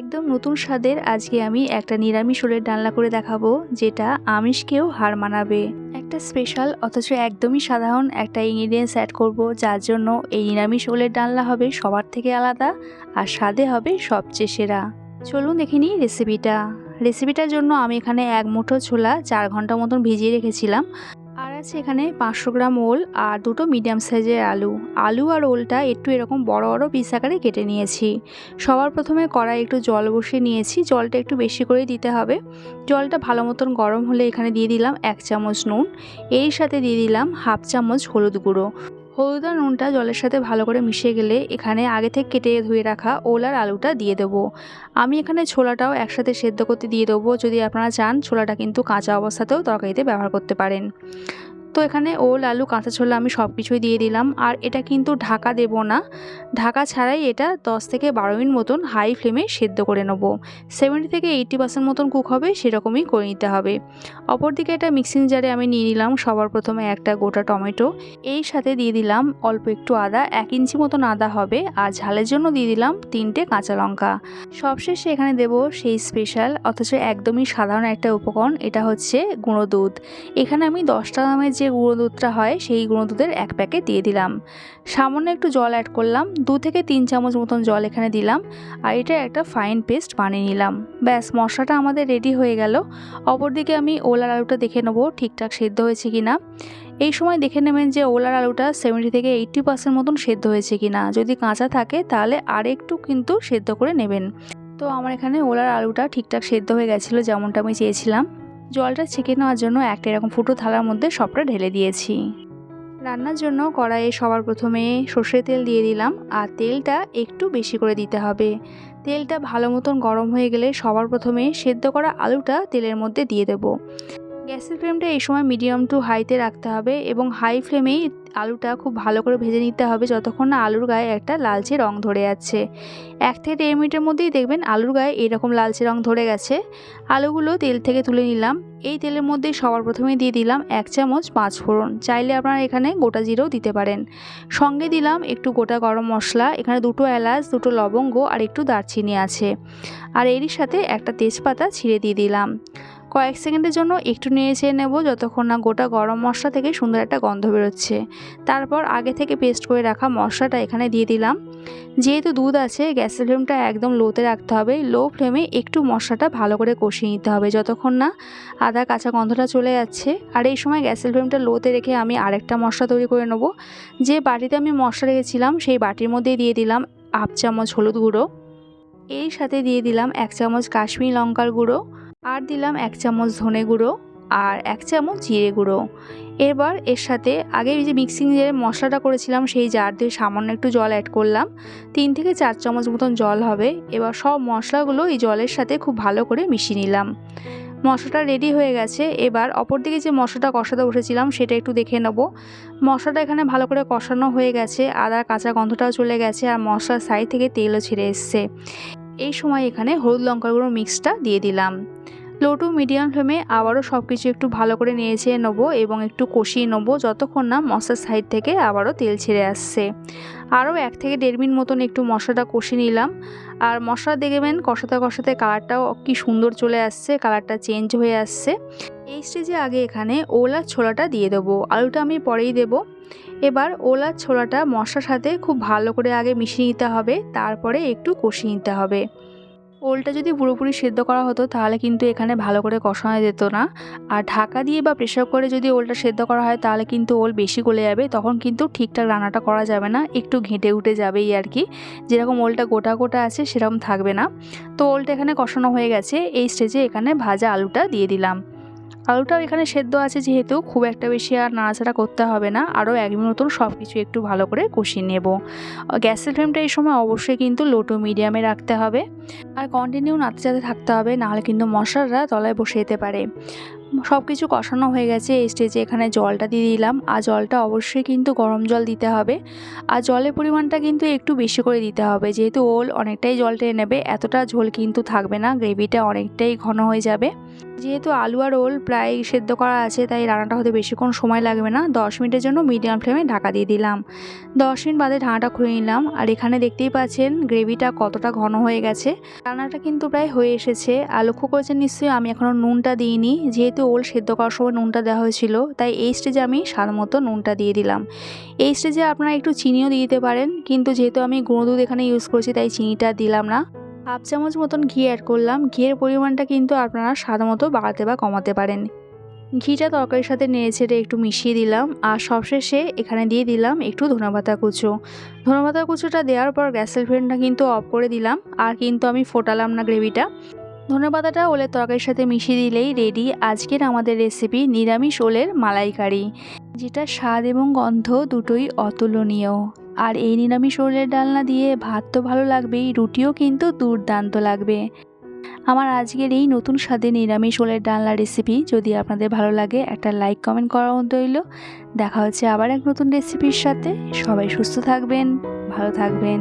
একদম নতুন স্বাদের আজকে আমি একটা নিরামিষ ওলের ডালনা করে দেখাবো, যেটা আমিষকেও হার মানাবে। একটা স্পেশাল, অথচ একদমই সাধারণ একটা ইনগ্রিডিয়েন্টস অ্যাড করব, যার জন্য এই নিরামিষ ওলের ডালনা হবে সবার থেকে আলাদা আর স্বাদে হবে সবচেয়ে সেরা। চলুন দেখে নিই রেসিপিটা রেসিপিটার জন্য আমি এখানে এক মুঠো ছোলা চার ঘণ্টা মতন ভিজিয়ে রেখেছিলাম। আছে এখানে পাঁচশো গ্রাম ওল আর দুটো মিডিয়াম সাইজের আলু। আলু আর ওলটা একটু এরকম বড় বড় পিস আকারে কেটে নিয়েছি। সবার প্রথমে কড়াই একটু জল বসিয়ে নিয়েছি। জলটা একটু বেশি করে দিতে হবে। জলটা ভালো মতন গরম হলে এখানে দিয়ে দিলাম এক চামচ নুন। এর সাথে দিয়ে দিলাম হাফ চামচ হলুদ গুঁড়ো। হলুদ আর নুনটা জলের সাথে ভালো করে মিশে গেলে এখানে আগে থেকে কেটে ধুয়ে রাখা ওল আর আলুটা দিয়ে দেবো। আমি এখানে ছোলাটাও একসাথে সেদ্ধ করতে দিয়ে দেবো। যদি আপনারা চান, ছোলাটা কিন্তু কাঁচা অবস্থাতেও তরকারিতে ব্যবহার করতে পারেন। তো এখানে ওল, আলু, কাঁচা ছোলা আমি সব কিছুই দিয়ে দিলাম। আর এটা কিন্তু ঢাকা দেব না। ঢাকা ছাড়াই এটা 10 থেকে বারো মিনিট মতন হাই ফ্লেমে সেদ্ধ করে নেব। সেভেন্টি থেকে এইট্টি পার্সেন্ট মতন কুক হবে, সেরকমই করে নিতে হবে। অপরদিকে এটা মিক্সিং জারে আমি নিয়ে নিলাম সবার প্রথমে একটা গোটা টমেটো। এই সাথে দিয়ে দিলাম অল্প একটু আদা, এক ইঞ্চি মতন আদা হবে। আর ঝালের জন্য দিয়ে দিলাম তিনটে কাঁচা লঙ্কা। সবশেষে এখানে দেব সেই স্পেশাল অথচ একদমই সাধারণ একটা উপকরণ, এটা হচ্ছে গুঁড়ো দুধ। এখানে আমি দশটা দামের যে গুঁড়ো দুধটা হয়, সেই গুঁড়ো দুধের এক প্যাকেট দিয়ে দিলাম। সামান্য একটু জল অ্যাড করলাম, দু থেকে তিন চামচ মতন জল এখানে দিলাম, আর এটা একটা ফাইন পেস্ট বানিয়ে নিলাম। ব্যাস, মশলাটা আমাদের রেডি হয়ে গেল। অপরদিকে আমি ওলার আলুটা দেখে নেব, ঠিকঠাক সেদ্ধ হয়েছে কি না এই সময় দেখে নেবেন যে ওলার আলুটা সেভেন্টি থেকে এইট্টি পার্সেন্ট মতন সেদ্ধ হয়েছে কি না যদি কাঁচা থাকে, তাহলে আর একটু কিন্তু সেদ্ধ করে নেবেন। তো আমার এখানে ওলার আলুটা ঠিকঠাক সেদ্ধ হয়ে গেছিল যেমনটা আমি চেয়েছিলাম। জলটা ছেঁকে নেওয়ার জন্য একটা এরকম ফুটো থালার মধ্যে সবটা ঢেলে দিয়েছি। রান্নার জন্য কড়াইয়ে সবার প্রথমে সর্ষের তেল দিয়ে দিলাম আর তেলটা একটু বেশি করে দিতে হবে। তেলটা ভালো মতন গরম হয়ে গেলে সবার প্রথমে সেদ্ধ করা আলুটা তেলের মধ্যে দিয়ে দেব। গ্যাসের ফ্লেমটা এই সময় মিডিয়াম টু হাইতে রাখতে হবে এবং হাই ফ্লেমেই আলুটা খুব ভালো করে ভেজে নিতে হবে যতক্ষণ না আলুর গায়ে একটা লালচে রং ধরে যাচ্ছে। এক থেকে দেড় মিনিটের মধ্যেই দেখবেন আলুর গায়ে এরকম লালচে রং ধরে গেছে। আলুগুলো তেল থেকে তুলে নিলাম। এই তেলের মধ্যে সবার প্রথমে দিয়ে দিলাম এক চামচ পাঁচ ফোড়ন। চাইলে আপনারা এখানে গোটা জিরেও দিতে পারেন। সঙ্গে দিলাম একটু গোটা গরম মশলা, এখানে দুটো এলাচ, দুটো লবঙ্গ আর একটু দারচিনি আছে। আর এরই সাথে একটা তেজপাতা ছিঁড়ে দিয়ে দিলাম। কয়েক সেকেন্ডের জন্য একটু নিয়ে চেয়ে নেব, যতক্ষণ না গোটা গরম মশলা থেকে সুন্দর একটা গন্ধ বেরোচ্ছে। তারপর আগে থেকে পেস্ট করে রাখা মশলাটা এখানে দিয়ে দিলাম। যেহেতু দুধ আছে, গ্যাসের ফ্লেমটা একদম লোতে রাখতে হবে। লো ফ্লেমে একটু মশলাটা ভালো করে কষিয়ে নিতে হবে, যতক্ষণ না আদা কাঁচা গন্ধটা চলে যাচ্ছে। আর এই সময় গ্যাসের ফ্লেমটা লোতে রেখে আমি আরেকটা মশলা তৈরি করে নেব। যে বাটিতে আমি মশলা রেখেছিলাম, সেই বাটির মধ্যেই দিয়ে দিলাম হাফ চামচ হলুদ গুঁড়ো। এর সাথে দিয়ে দিলাম এক চামচ কাশ্মীর লঙ্কার গুঁড়ো। আর দিলাম এক চামচ ধনে গুঁড়ো আর এক চামচ জিরে গুঁড়ো। এবার এর সাথে আগে যে মিক্সিং যে মশলাটা করেছিলাম, সেই জার দিয়ে সামান্য একটু জল অ্যাড করলাম। তিন থেকে চার চামচ মতন জল হবে। এবার সব মশলাগুলো এই জলের সাথে খুব ভালো করে মিশিয়ে নিলাম। মশলাটা রেডি হয়ে গেছে। এবার অপর দিকে যে মশলাটা কষাতে বসেছিলাম, সেটা একটু দেখে নেব। মশলাটা এখানে ভালো করে কষানো হয়ে গেছে। আদার কাঁচা গন্ধটাও চলে গেছে আর মশলার সাইড থেকে তেলও ছেড়ে এসছে। এই সময় এখানে হলুদ লঙ্কার গুঁড়ো মিক্সটা দিয়ে দিলাম। লো টু মিডিয়াম ফ্লেমে আবারও সব কিছু একটু ভালো করে নিয়েছে নেব এবং একটু কষিয়ে নেব যতক্ষণ না মশলার সাইড থেকে আবারও তেল ছেড়ে আসছে। আরও এক থেকে দেড় মিনিট মতন একটু মশলাটা কষিয়ে নিলাম। আর মশলা দেখবেন কষাতে কষাতে কালারটাও কি সুন্দর চলে আসছে, কালারটা চেঞ্জ হয়ে আসছে। এই স্টেজে আগে এখানে ওলা ছোলাটা দিয়ে দেবো, আলুটা আমি পরেই দেব। এবার ওলা ছোলাটা মশলার সাথে খুব ভালো করে আগে মিশিয়ে নিতে হবে, তারপরে একটু কষিয়ে নিতে হবে। ওলটা যদি পুরোপুরি সেদ্ধ করা হতো, তাহলে কিন্তু এখানে ভালো করে কষানো যেত না। আর ঢাকা দিয়ে বা প্রেশার করে যদি ওলটা সেদ্ধ করা হয়, তাহলে কিন্তু ওল বেশি গলে যাবে, তখন কিন্তু ঠিকঠাক রান্নাটা করা যাবে না, একটু ঘেঁটে উঠে যাবেই আর কি। যেরকম ওলটা গোটা গোটা আছে, সেরকম থাকবে না। তো ওলটা এখানে কষানো হয়ে গেছে, এই স্টেজে এখানে ভাজা আলুটা দিয়ে দিলাম। আলুটাও এখানে সেদ্ধ আছে যেহেতু, খুব একটা বেশি আর নাড়াচাড়া করতে হবে না। আরও এক মতন সব কিছু একটু ভালো করে কষিয়ে নেব। গ্যাসের ফ্লেমটা এই সময় অবশ্যই কিন্তু লো টু মিডিয়ামে রাখতে হবে। আর কন্টিনিউ নাড়তে চাতে থাকতে হবে, নাহলে কিন্তু মশলাটা তলায় বসে যেতে পারে। সব কিছু কষানো হয়ে গেছে, এই স্টেজে এখানে জলটা দিয়ে দিলাম। আর জলটা অবশ্যই কিন্তু গরম জল দিতে হবে। আর জলের পরিমাণটা কিন্তু একটু বেশি করে দিতে হবে। যেহেতু ওল অনেকটাই জল টেনে নেবে, এতটা ঝোল কিন্তু থাকবে না, গ্রেভিটা অনেকটাই ঘন হয়ে যাবে। যেহেতু আলু আর ওল প্রায় সেদ্ধ করা আছে, তাই রান্নাটা হতে বেশিক্ষণ সময় লাগবে না। দশ মিনিটের জন্য মিডিয়াম ফ্লেমে ঢাকা দিয়ে দিলাম। দশ মিনিট বাদে ঢাকাটা খুলে নিলাম। আর এখানে দেখতেই পাচ্ছেন গ্রেভিটা কতটা ঘন হয়ে গেছে। রান্নাটা কিন্তু প্রায় হয়ে এসেছে। আর লক্ষ্য করেছেন নিশ্চয়ই, আমি এখনও নুনটা দিইনি। যেহেতু ওল সেদ্ধ করার সময় নুনটা দেওয়া হয়েছিল, তাই এই স্টেজে আমি স্বাদ মতো নুনটা দিয়ে দিলাম। এই স্টেজে আপনারা একটু চিনিও দিয়ে দিতে পারেন। কিন্তু যেহেতু আমি গুঁড়ো দুধ এখানে ইউজ করছি, তাই চিনিটা দিলাম না। হাফ চামচ মতন ঘি অ্যাড করলাম। ঘিয়ের পরিমাণটা কিন্তু আপনারা স্বাদ মতো বাড়াতে বা কমাতে পারেন। ঘিটা তরকারির সাথে নেড়ে ছেড়ে একটু মিশিয়ে দিলাম আর সবশেষে এখানে দিয়ে দিলাম একটু ধনেপাতা কুচো। ধনেপাতা কুচোটা দেওয়ার পর গ্যাসের ফ্লেমটা কিন্তু অফ করে দিলাম আর কিন্তু আমি ফোটালাম না গ্রেভিটা। ধনেপাতাটা ওলের তরকারির সাথে মিশিয়ে দিলেই রেডি আজকের আমাদের রেসিপি নিরামিষ ওলের মালাইকারি। যেটা স্বাদ এবং গন্ধ দুটোই অতুলনীয়। আর এই নিরামিষ ওলের ডালনা দিয়ে ভাত তো ভালো লাগবেই, রুটিও কিন্তু দুর্দান্ত লাগবে। আমার আজকের এই নতুন স্বাদে নিরামিষ ওলের ডালনা রেসিপি যদি আপনাদের ভালো লাগে, একটা লাইক কমেন্ট করার মতো রইল দেখা হচ্ছে আবার এক নতুন রেসিপির সাথে। সবাই সুস্থ থাকবেন, ভালো থাকবেন।